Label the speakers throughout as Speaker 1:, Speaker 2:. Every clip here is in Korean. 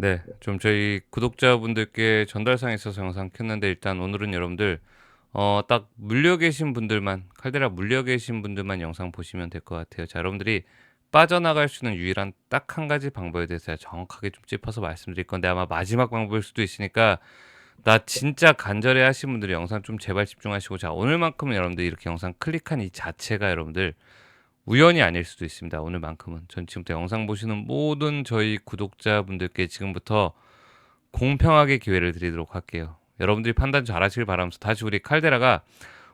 Speaker 1: 네, 좀 저희 구독자분들께 전달사항 있어서 영상 켰는데 일단 오늘은 여러분들 어, 딱 물려 계신 분들만 칼데라 물려 계신 분들만 영상 보시면 될 것 같아요. 자, 여러분들이 빠져나갈 수 있는 유일한 딱 한 가지 방법에 대해서 정확하게 좀 짚어서 말씀드릴 건데 아마 마지막 방법일 수도 있으니까 나 진짜 간절해 하신 분들이 영상 좀 제발 집중하시고 자, 오늘만큼은 여러분들 이렇게 영상 클릭한 이 자체가 여러분들 우연이 아닐 수도 있습니다. 오늘만큼은 전 지금부터 영상 보시는 모든 저희 구독자분들께 지금부터 공평하게 기회를 드리도록 할게요. 여러분들이 판단 잘 하시길 바라면서 다시 우리 칼데라가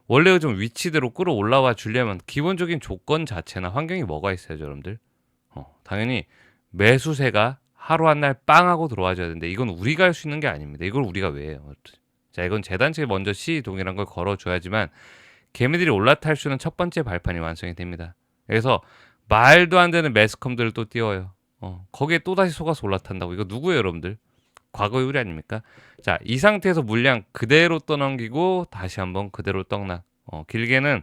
Speaker 1: 원래 좀 위치대로 끌어올라와 주려면 기본적인 조건 자체나 환경이 뭐가 있어야죠, 여러분들? 어, 당연히 매수세가 하루 한 날 빵 하고 들어와줘야 되는데 이건 우리가 할 수 있는 게 아닙니다. 이걸 우리가 왜 해요? 자, 이건 재단 측에 먼저 시 동이란 걸 걸어줘야지만 개미들이 올라탈 수 있는 첫 번째 발판이 완성이 됩니다. 그래서 말도 안 되는 매스컴들을 또 띄워요. 어, 거기에 또 다시 속아서 올라탄다고. 이거 누구예요, 여러분들? 과거의 우리 아닙니까? 자, 이 상태에서 물량 그대로 떠넘기고 다시 한번 그대로 떡락. 어, 길게는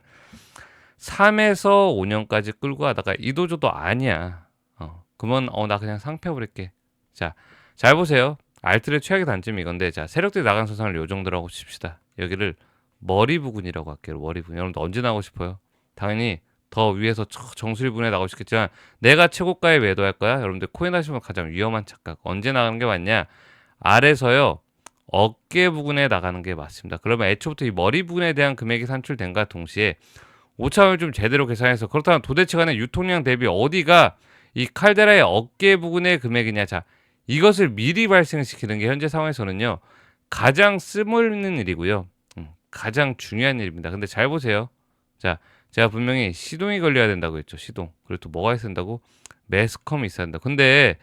Speaker 1: 3에서 5년까지 끌고 가다가 이도저도 아니야. 어, 그러면 어, 나 그냥 상패 버릴게. 자, 잘 보세요. 알트의 최악의 단점이 이건데, 자, 세력들이 나간 선상을 요 정도라고 칩시다. 여기를 머리 부근이라고 할게요. 머리 부근. 여러분들 언제 나오고 싶어요? 당연히 더 위에서 정수리분에 나오고 싶겠지만 내가 최고가에 매도할 거야. 여러분들 코인 하시면 가장 위험한 착각. 언제 나가는 게 맞냐? 아래서요. 어깨 부분에 나가는 게 맞습니다. 그러면 애초부터 이 머리 부분에 대한 금액이 산출된과 동시에 오차를 좀 제대로 계산해서 그렇다면 도대체 간의 유통량 대비 어디가 이 칼데라의 어깨 부분의 금액이냐 자 이것을 미리 발생시키는 게 현재 상황에서는요 가장 쓸모있는 일이고요 음, 가장 중요한 일입니다 근데 잘 보세요 자 제가 분명히 시동이 걸려야 된다고 했죠. 시동. 그리고 또 뭐가 있어야 된다고? 매스컴이 있어야 된다. 근데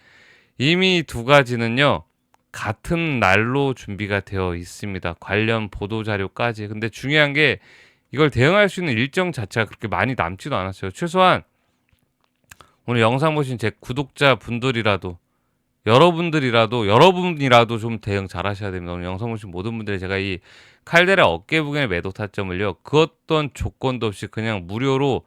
Speaker 1: 이미 두 가지는요. 같은 날로 준비가 되어 있습니다. 관련 보도 자료까지. 근데 중요한 게 이걸 대응할 수 있는 일정 자체가 그렇게 많이 남지도 않았어요. 최소한 오늘 영상 보신 제 구독자 분들이라도 여러분들이라도 여러분이라도 좀 대응 잘 하셔야 됩니다. 영상 보신 모든 분들이 제가 이 칼데라 어깨 부근의 매도 타점을요. 그 어떤 조건도 없이 그냥 무료로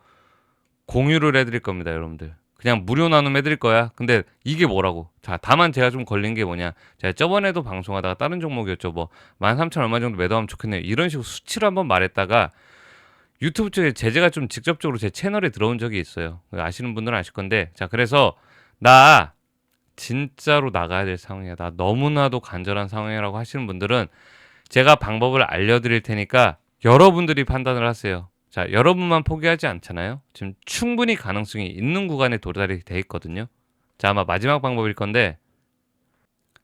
Speaker 1: 공유를 해드릴 겁니다, 여러분들. 그냥 무료 나눔 해드릴 거야. 근데 이게 뭐라고? 자, 다만 제가 좀 걸린 게 뭐냐? 제가 저번에도 방송하다가 다른 종목이었죠. 뭐, 13,000 얼마 정도 매도하면 좋겠네요. 이런 식으로 수치를 한번 말했다가 유튜브 쪽에 제재가 좀 직접적으로 제 채널에 들어온 적이 있어요. 아시는 분들은 아실 건데. 자, 그래서 나 진짜로 나가야 될 상황이야. 나 너무나도 간절한 상황이라고 하시는 분들은 제가 방법을 알려드릴 테니까 여러분들이 판단을 하세요. 자, 여러분만 포기하지 않잖아요. 지금 충분히 가능성이 있는 구간에 도달이 돼 있거든요. 자, 아마 마지막 방법일 건데,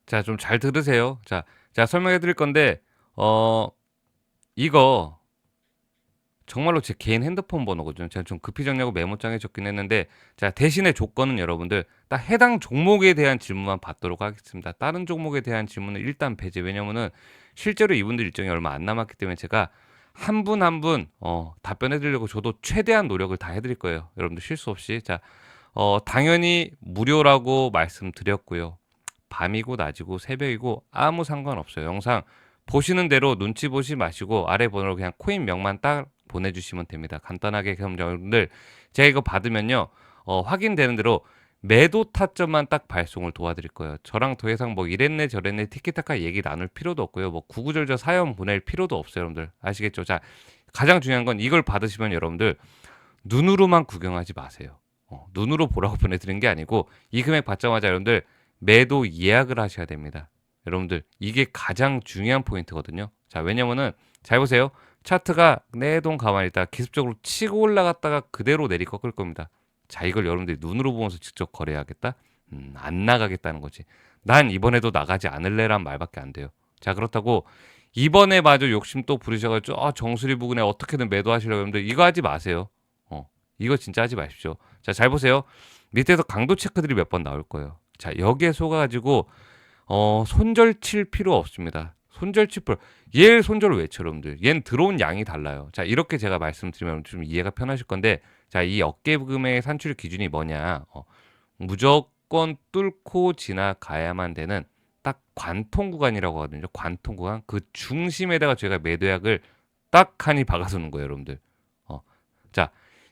Speaker 1: 자, 좀 잘 들으세요. 자, 제가 설명해 드릴 건데, 어, 이거 정말로 제 개인 핸드폰 번호거든요. 제가 좀 급히 정리하고 메모장에 적긴 했는데 자 대신에 조건은 여러분들 딱 해당 종목에 대한 질문만 받도록 하겠습니다. 다른 종목에 대한 질문은 일단 배제. 왜냐면은 실제로 이분들 일정이 얼마 안 남았기 때문에 제가 한 분 한분 분, 어, 답변해 드리려고 저도 최대한 노력을 다 해드릴 거예요. 여러분들 실수 없이. 자, 어, 당연히 무료라고 말씀드렸고요. 밤이고 낮이고 새벽이고 아무 상관없어요. 영상 보시는 대로 눈치 보시 마시고 아래 번호로 그냥 코인 명만 딱 보내주시면 됩니다. 간단하게 그럼 여러분들 제가 이거 받으면요 어, 확인되는 대로 매도 타점만 딱 발송을 도와드릴 거예요. 저랑 더 이상 뭐 이랬네 저랬네 티키타카 얘기 나눌 필요도 없고요. 뭐 구구절절 사연 보낼 필요도 없어요, 여러분들 아시겠죠? 자 가장 중요한 건 이걸 받으시면 여러분들 눈으로만 구경하지 마세요. 어, 눈으로 보라고 보내드린 게 아니고 이 금액 받자마자 여러분들 매도 예약을 하셔야 됩니다. 여러분들 이게 가장 중요한 포인트거든요. 자 왜냐면은 잘 보세요. 차트가 내동 가만히 있다가 기습적으로 치고 올라갔다가 그대로 내리 꺾을 겁니다. 자, 이걸 여러분들이 눈으로 보면서 직접 거래해야겠다? 음, 안 나가겠다는 거지. 난 이번에도 나가지 않을래란 말밖에 안 돼요. 자, 그렇다고 이번에 마저 욕심 또 부리셔가지고 아, 정수리 부근에 어떻게든 매도하시려고 하는데 이거 하지 마세요. 어, 이거 진짜 하지 마십시오. 자, 잘 보세요. 밑에서 강도 체크들이 몇 번 나올 거예요. 자, 여기에 속아가지고 어, 손절 칠 필요 없습니다. 손절 치풀 얘 손절을 외쳐 여러분들? 얘는 들어온 양이 달라요. 자 이렇게 제가 말씀드리면 좀 이해가 편하실 건데 자 이 어깨금의 산출 기준이 뭐냐? 어, 무조건 뚫고 지나가야만 되는 딱 관통 구간이라고 하거든요. 관통 구간. 그 중심에다가 제가 매도약을 딱 하니 박아서는 거예요 여러분들. 어, 자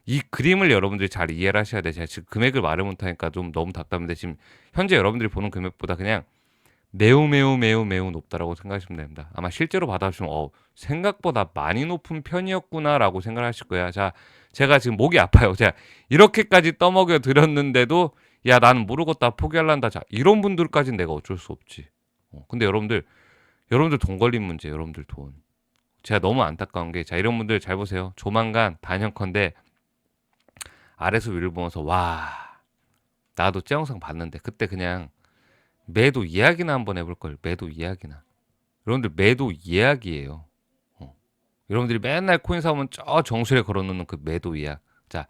Speaker 1: 이 그림을 여러분들이 잘 이해를 하셔야 돼요 제가 지금 금액을 말을 못하니까 좀 너무 답답한데 지금 현재 여러분들이 보는 금액보다 그냥 매우 매우 매우 매우 높다라고 생각하시면 됩니다. 아마 실제로 받아보시면 어, 생각보다 많이 높은 편이었구나라고 생각하실 거야. 자, 제가 지금 목이 아파요. 제가 이렇게까지 떠먹여 드렸는데도 야 나는 모르겠다 포기할란다. 자 이런 분들까지는 내가 어쩔 수 없지. 어, 근데 여러분들 여러분들 돈 걸린 문제, 여러분들 돈. 제가 너무 안타까운 게 자 이런 분들 잘 보세요. 조만간 단연컨대 아래서 위를 보면서 와 나도 제 영상 봤는데 그때 그냥 매도 이야기나 한번 해볼 걸 매도 이야기나 여러분들 매도 이야기예요. 어. 여러분들이 맨날 코인 사오면 저 정수리에 걸어놓는 그 매도 이야기. 자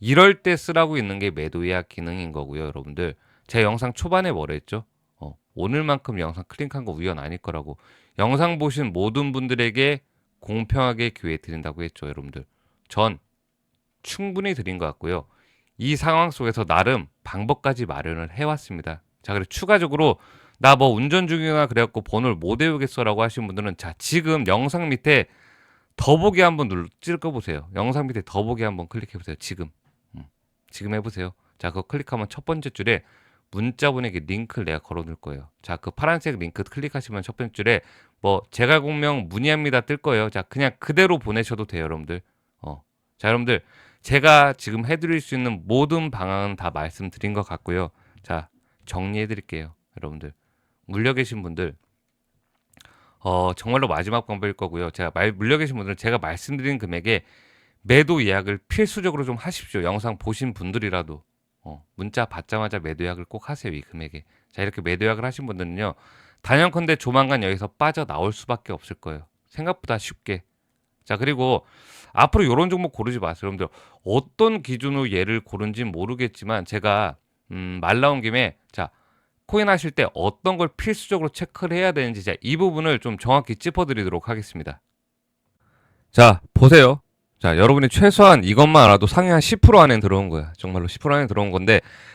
Speaker 1: 이럴 때 쓰라고 있는 게 매도 예약 기능인 거고요, 여러분들. 제 영상 초반에 뭐라 했죠? 어, 오늘만큼 영상 클릭한 거 우연 아닐 거라고. 영상 보신 모든 분들에게 공평하게 기회 드린다고 했죠, 여러분들. 전 충분히 드린 것 같고요. 이 상황 속에서 나름 방법까지 마련을 해왔습니다. 자, 그리고 추가적으로 나 뭐 운전 중이나 그래갖고 번호를 못 외우겠어라고 하신 분들은 자, 지금 영상 밑에 더보기 한번 눌러 찍어보세요. 영상 밑에 더보기 한번 클릭해 보세요. 지금. 지금 해 보세요. 자, 그거 클릭하면 첫 번째 줄에 문자 보내기 링크를 내가 걸어둘 거예요. 자, 그 파란색 링크 클릭하시면 첫 번째 줄에 뭐 제가 공명 문의합니다 뜰 거예요. 자, 그냥 그대로 보내셔도 돼요, 여러분들. 어, 자, 여러분들 제가 지금 해드릴 수 있는 모든 방안은 다 말씀드린 것 같고요. 자, 정리해 드릴게요, 여러분들. 물려 계신 분들. 어, 정말로 마지막 방법일 거고요. 제가 말, 물려 계신 분들은 제가 말씀드린 금액에 매도 예약을 필수적으로 좀 하십시오. 영상 보신 분들이라도 어, 문자 받자마자 매도 예약을 꼭 하세요. 이 금액에. 자 이렇게 매도 예약을 하신 분들은요. 단연컨대 조만간 여기서 빠져나올 수밖에 없을 거예요. 생각보다 쉽게. 자 그리고 앞으로 이런 종목 고르지 마세요. 여러분들 어떤 기준으로 얘를 고른지 모르겠지만 제가 음, 말 나온 김에 자 코인 하실 때 어떤 걸 필수적으로 체크를 해야 되는지 자, 이 부분을 좀 정확히 짚어드리도록 하겠습니다. 자 보세요. 자, 여러분이 최소한 이것만 알아도 상위 한 10% 안에 들어온 거야. 정말로 10% 안에 들어온 건데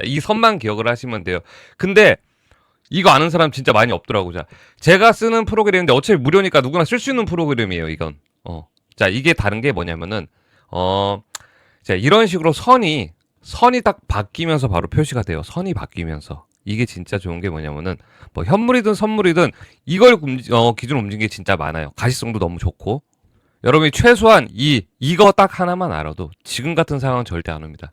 Speaker 1: 자, 이 선만 기억을 하시면 돼요. 근데 이거 아는 사람 진짜 많이 없더라고. 자, 제가 쓰는 프로그램인데 어차피 무료니까 누구나 쓸 수 있는 프로그램이에요, 이건. 어. 자, 이게 다른 게 뭐냐면은, 어, 자, 이런 식으로 선이, 선이 딱 바뀌면서 바로 표시가 돼요. 선이 바뀌면서. 이게 진짜 좋은 게 뭐냐면은, 뭐, 현물이든 선물이든 이걸 어, 기준으로 움직이는 게 진짜 많아요. 가시성도 너무 좋고, 여러분이 최소한 이 이거 딱 하나만 알아도 지금 같은 상황 절대 안 옵니다.